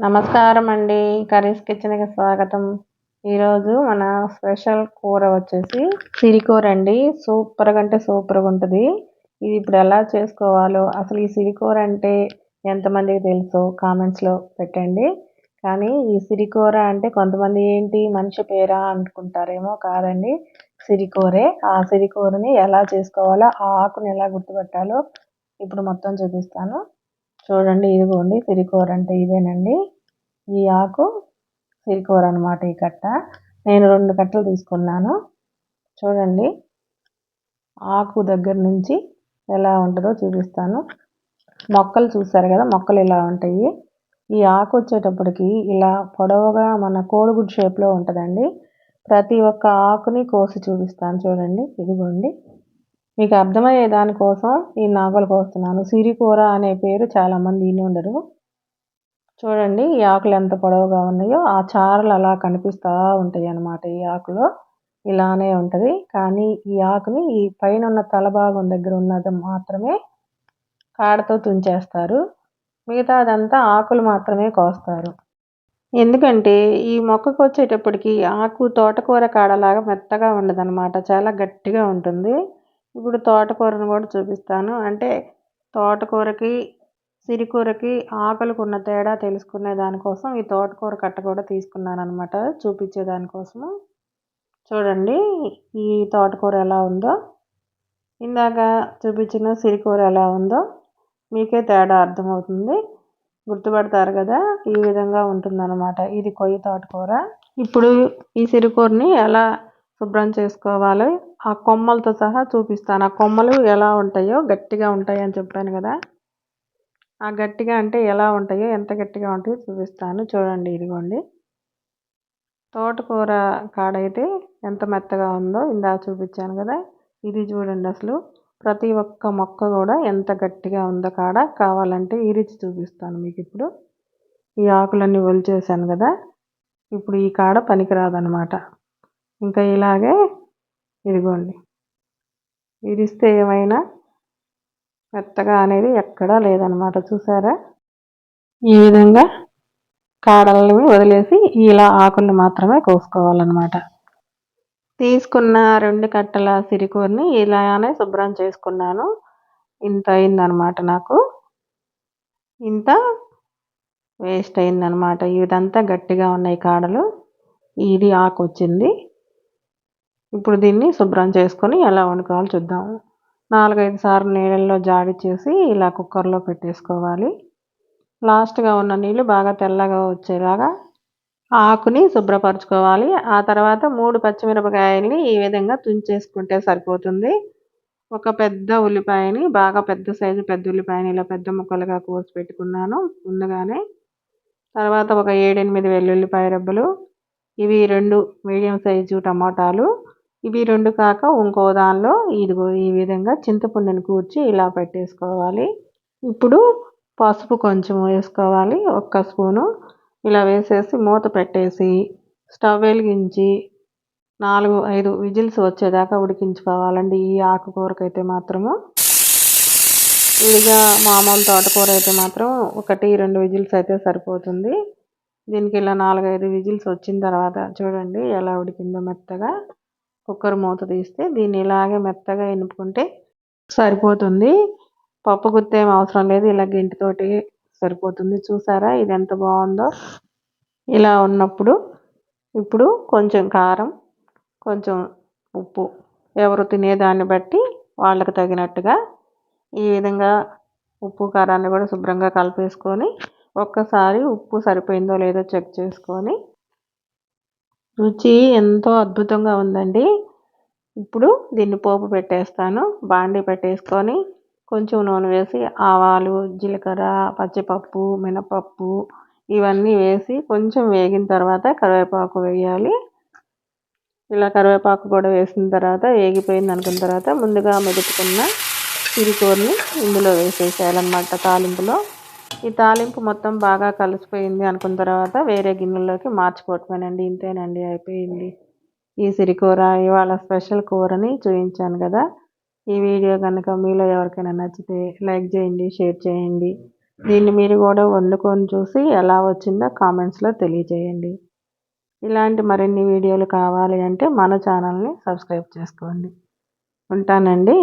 నమస్కారం అండి కర్రీస్ కిచెన్కి స్వాగతం. ఈరోజు మన స్పెషల్ కూర వచ్చేసి సిరికూర అండి సూపర్గా అంటే సూపర్గా ఉంటుంది. ఇది ఇప్పుడు ఎలా చేసుకోవాలో అసలు ఈ సిరికూర అంటే ఎంతమందికి తెలుసో? కామెంట్స్లో పెట్టండి. కానీ ఈ సిరికూర అంటే కొంతమంది ఏంటి మనిషి పేరా అనుకుంటారేమో కాదండి. సిరికూరే. ఆ సిరికూరని ఎలా చేసుకోవాలో ఆ ఆకుని ఎలా గుర్తుపెట్టాలో ఇప్పుడు మొత్తం చూపిస్తాను. చూడండి ఇదిగోండి సిరికూర అంటే ఇదేనండి. ఈ ఆకు సిరికూర అనమాట ఈ కట్ట. నేను రెండు కట్టలు తీసుకున్నాను. చూడండి ఆకు దగ్గర నుంచి ఎలా ఉంటుందో చూపిస్తాను. మొక్కలు చూస్తారు కదా మొక్కలు ఇలా ఉంటాయి. ఈ ఆకు వచ్చేటప్పటికి ఇలా పొడవుగా మన కోడిగుడ్డు షేప్లో ఉంటుందండి. ప్రతి ఒక్క ఆకుని కోసి చూపిస్తాను చూడండి ఇదిగోండి. మీకు అర్థమయ్యే దానికోసం ఈ నాగలు కోస్తున్నాను. సిరికూర అనే పేరు చాలామంది విని ఉండరు. చూడండి ఈ ఆకులు ఎంత పొడవుగా ఉన్నాయో ఆ చారలు అలా కనిపిస్తూ ఉంటాయి అన్నమాట. ఈ ఆకులో ఇలానే ఉంటుంది. కానీ ఈ ఆకుని ఈ పైన ఉన్న తల భాగం దగ్గర ఉన్నది మాత్రమే కాడతో తుంచేస్తారు. మిగతా అదంతా ఆకులు మాత్రమే కోస్తారు. ఎందుకంటే ఈ మొక్కకు వచ్చేటప్పటికి ఆకు తోటకూర కాడలాగా మెత్తగా ఉండదన్నమాట. చాలా గట్టిగా ఉంటుంది. ఇప్పుడు తోటకూరను కూడా చూపిస్తాను. అంటే తోటకూరకి సిరికూరకి ఆకులకు ఉన్న తేడా తెలుసుకునే దానికోసం ఈ తోటకూర కట్ట కూడా తీసుకున్నాను అనమాట చూపించే దానికోసము చూడండి ఈ తోటకూర ఎలా ఉందో. ఇందాక చూపించిన సిరికూర ఎలా ఉందో మీకే తేడా అర్థమవుతుంది. గుర్తుపడతారు కదా ఈ విధంగా ఉంటుందన్నమాట. ఇది కొయ్యి తోటకూర. ఇప్పుడు ఈ సిరికూరని ఎలా శుభ్రం చేసుకోవాలి. ఆ కొమ్మలతో సహా చూపిస్తాను. ఆ కొమ్మలు ఎలా ఉంటాయో గట్టిగా ఉంటాయి అని చెప్పాను కదా. ఆ గట్టిగా అంటే ఎలా ఉంటాయో ఎంత గట్టిగా ఉంటాయో చూపిస్తాను. చూడండి ఇదిగోండి. తోటకూర కాడైతే ఎంత మెత్తగా ఉందో ఇందా చూపించాను కదా. ఇది చూడండి అసలు. ప్రతి ఒక్క మొక్క కూడా ఎంత గట్టిగా ఉందో కాడ కావాలంటే ఇరిచి చూపిస్తాను మీకు ఇప్పుడు. ఈ ఆకులన్నీ ఒలిచేసాను కదా. ఇప్పుడు ఈ కాడ పనికిరాదనమాట ఇంకా ఇలాగే ఇదిగోండి. ఇరిస్తే ఏమైనా మెత్తగా అనేది ఎక్కడా లేదనమాట చూసారా? ఈ విధంగా కాడలని వదిలేసి ఇలా ఆకుల్ని మాత్రమే కోసుకోవాలన్నమాట. తీసుకున్న రెండు కట్టల సిరికూరని ఇలానే శుభ్రం చేసుకున్నాను. ఇంత అయిందనమాట నాకు. ఇంత వేస్ట్ అయిందనమాట ఇదంతా గట్టిగా ఉన్నాయి కాడలు. ఇది ఆకు వచ్చింది. ఇప్పుడు దీన్ని శుభ్రం చేసుకొని ఎలా వండుకోవాలో చూద్దాము నాలుగైదు సార్లు నీళ్ళల్లో చేసి ఇలా కుక్కర్లో పెట్టేసుకోవాలి. లాస్ట్గా ఉన్న నీళ్ళు బాగా తెల్లగా వచ్చేలాగా ఆకుని శుభ్రపరచుకోవాలి. ఆ తర్వాత మూడు పచ్చిమిరపకాయల్ని ఈ విధంగా తుంచేసుకుంటే సరిపోతుంది. ఒక పెద్ద ఉల్లిపాయని బాగా పెద్ద సైజు పెద్ద ఉల్లిపాయని ఇలా పెద్ద ముక్కలుగా కోసి పెట్టుకున్నాను ముందుగానే. తర్వాత ఒక ఏడెనిమిది వెల్లుల్లిపాయ రెబ్బలు ఇవి రెండు మీడియం సైజు టమాటాలు ఇవి రెండు కాక ఇంకో దానిలో ఇదిగో ఈ విధంగా చింతపండుని కూర్చి ఇలా పెట్టేసుకోవాలి. ఇప్పుడు పసుపు కొంచెం వేసుకోవాలి. ఒక్క స్పూను. ఇలా వేసేసి మూత పెట్టేసి స్టవ్ వెలిగించి నాలుగు ఐదు విజిల్స్ వచ్చేదాకా ఉడికించుకోవాలండి. ఈ ఆకుకూరకైతే మాత్రము. విడిగా మామూలు తోటకూర అయితే మాత్రం ఒకటి రెండు విజిల్స్ అయితే సరిపోతుంది. దీనికి ఇలా నాలుగైదు విజిల్స్ వచ్చిన తర్వాత చూడండి ఎలా ఉడికిందో మెత్తగా. కుక్కర్ మూత తీస్తే దీన్ని ఇలాగే మెత్తగా ఎనుపుకుంటే సరిపోతుంది. పప్పు గుత్తేం అవసరం లేదు. ఇలా గెంటితోటి సరిపోతుంది. చూసారా? ఇది ఎంత బాగుందో. ఇలా ఉన్నప్పుడు ఇప్పుడు కొంచెం కారం కొంచెం ఉప్పు ఎవరు తినేదాన్ని బట్టి వాళ్ళకి తగినట్టుగా ఈ విధంగా ఉప్పు కారాన్ని కూడా శుభ్రంగా కలిపేసుకొని ఒక్కసారి ఉప్పు సరిపోయిందో లేదో చెక్ చేసుకొని రుచి ఎంతో అద్భుతంగా ఉందండి. ఇప్పుడు దీన్ని పోపు పెట్టేస్తాను. బాండీ పెట్టేసుకొని కొంచెం నూనె వేసి ఆవాలు జీలకర్ర పచ్చిపప్పు మినపప్పు ఇవన్నీ వేసి కొంచెం వేగిన తర్వాత కరివేపాకు వేయాలి. ఇలా కరివేపాకు కూడా వేసిన తర్వాత వేగిపోయింది అనుకున్న తర్వాత ముందుగా మెదుపుకున్న చిరుకూరని ఇందులో వేసేసేయాలన్నమాట తాలింపులో. ఈ తాలింపు మొత్తం బాగా కలిసిపోయింది అనుకున్న తర్వాత వేరే గిన్నెలోకి మార్చుకోవటమేనండి. ఇంతేనండి అయిపోయింది. ఈ సిరికూర ఇవాళ స్పెషల్ కూరని చూపించాను కదా. ఈ వీడియో కనుక మీలో ఎవరికైనా నచ్చితే లైక్ చేయండి షేర్ చేయండి. దీన్ని మీరు కూడా వండుకొని చూసి ఎలా వచ్చిందో కామెంట్స్లో తెలియజేయండి. ఇలాంటి మరిన్ని వీడియోలు కావాలి అంటే మన ఛానల్ని సబ్స్క్రైబ్ చేసుకోండి. ఉంటానండి.